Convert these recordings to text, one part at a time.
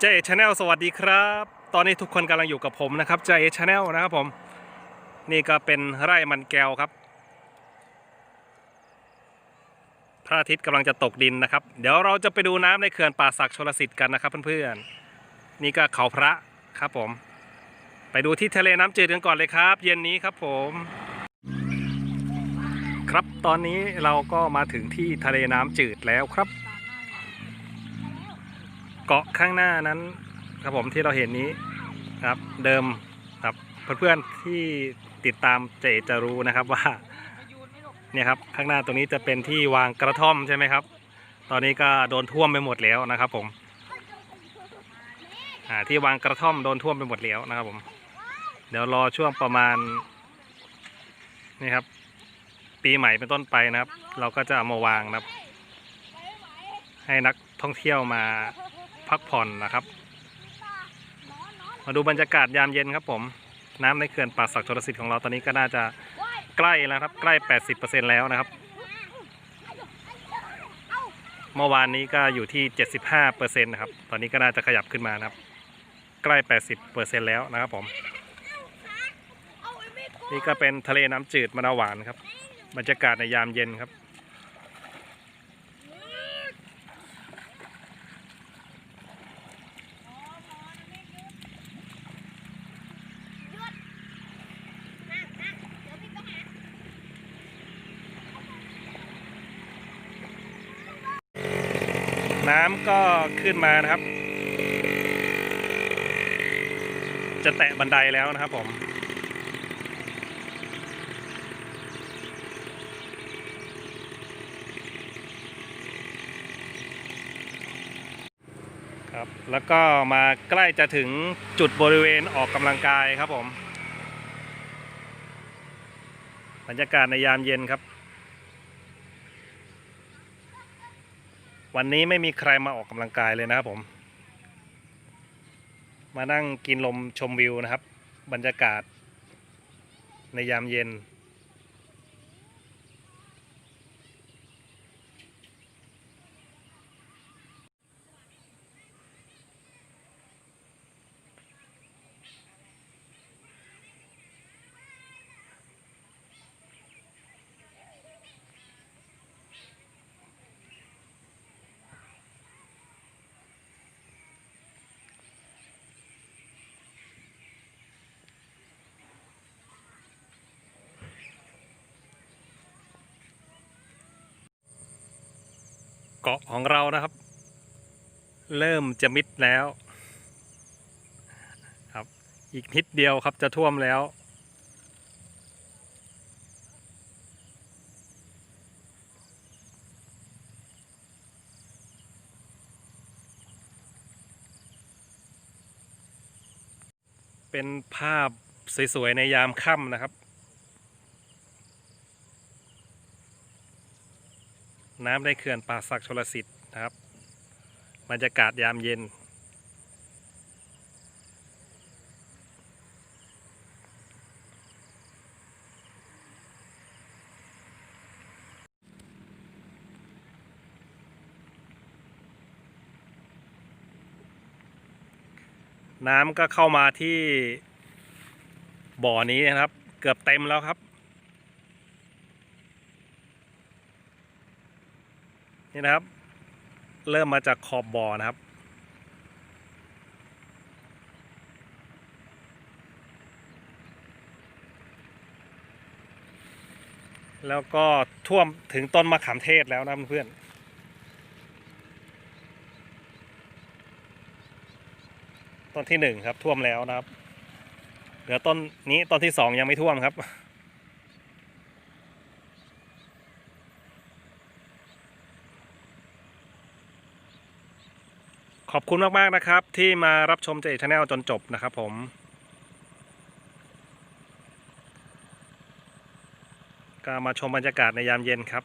เจชาแนลสวัสดีครับ ตอนนี้ทุกคนกำลังอยู่กับผมนะครับเจชาแนลนะครับผม นี่ก็เป็นไร่มันแก้วครับ พระอาทิตย์กำลังจะตกดินนะครับ เดี๋ยวเราจะไปดูน้ำในเขื่อนป่าศักดิ์ชลสิทธิ์กันนะครับเพื่อนๆ นี่ก็เขาพระครับผม ไปดูที่ทะเลน้ำจืดกันก่อนเลยครับ เย็นนี้ครับผม ครับตอนนี้เราก็มาถึงที่ทะเลน้ำจืดแล้วครับ เกาะข้างหน้านั้นครับผมที่เราเห็นนี้ครับเดิมครับเพื่อนๆที่ติดตามเจจะรู้นะครับว่าเนี่ยครับข้างหน้าตรงนี้จะเป็นที่วางกระท่อมใช่ไหมครับ ตอนนี้ก็โดนท่วมไปหมดแล้วนะครับ ผมที่วางกระท่อมโดนท่วมไปหมดแล้วนะครับผม เดี๋ยวรอช่วงประมาณนี่ครับ ปีใหม่เป็นต้นไปนะครับ เราก็จะเอามาวางนะครับ ให้นักท่องเที่ยวมาพักผ่อนนะครับ มาดูบรรยากาศยามเย็นครับผม น้ำในเขื่อนป่าศักดิ์ชลสิทธิ์ของเราตอนนี้ก็น่าจะใกล้แล้วครับ ใกล้ 80%แล้วนะครับ เมื่อวานนี้ก็อยู่ที่ 75%นะครับ ตอนนี้ก็น่าจะขยับขึ้นมานะครับ ใกล้ 80%แล้วนะครับผม นี่ก็เป็นทะเลน้ำจืดมะนาวหวานครับ บรรยากาศในยามเย็นครับ น้ำก็ขึ้นมานะครับ จะแตะบันไดแล้วนะครับผม ครับ แล้วก็มาใกล้จะถึงจุดบริเวณออกกำลังกายครับผมบรรยากาศในยามเย็นครับ วันนี้ไม่มีใครมาออกกำลังกายเลยนะครับผม มานั่งกินลมชมวิวนะครับ บรรยากาศในยามเย็น เกาะของเรานะครับ เริ่มจะมิดแล้ว ครับ อีกนิดเดียวครับจะท่วมแล้ว เป็นภาพสวยๆในยามค่ำนะครับ น้ำในเขื่อนป่าศักดิ์ชลสิทธิ์นะครับบรรยากาศยามเย็น น้ำก็เข้ามาที่บ่อนี้นะครับ เกือบเต็มแล้วครับ นี่นะครับ เริ่มมาจากขอบบ่อนะครับ แล้วก็ท่วมถึงต้นมะขามเทศแล้วนะเพื่อนต้นที่หนึ่งครับท่วมแล้วนะครับ เหลือต้นนี้ต้นที่สองยังไม่ท่วมครับ ขอบคุณมากๆนะครับ ที่มารับชมเจชแนลจนจบนะครับผมก็มาชมบรรยากาศในยามเย็นครับ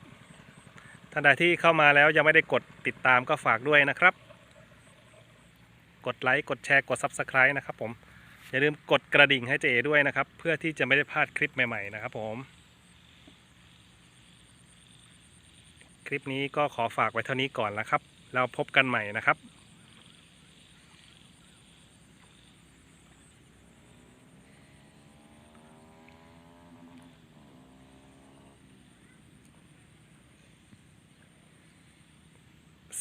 ท่านใดที่เข้ามาแล้วยังไม่ได้กดติดตามก็ฝากด้วยนะครับ กดไลค์กดแชร์กด Subscribe นะครับผม อย่าลืมกดกระดิ่งให้เจเอด้วยนะครับ เพื่อที่จะไม่ได้พลาดคลิปใหม่ๆนะครับผม คลิปนี้ก็ขอฝากไว้เท่านี้ก่อนแล้วครับแล้วพบกันใหม่นะครับ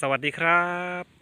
สวัสดีครับ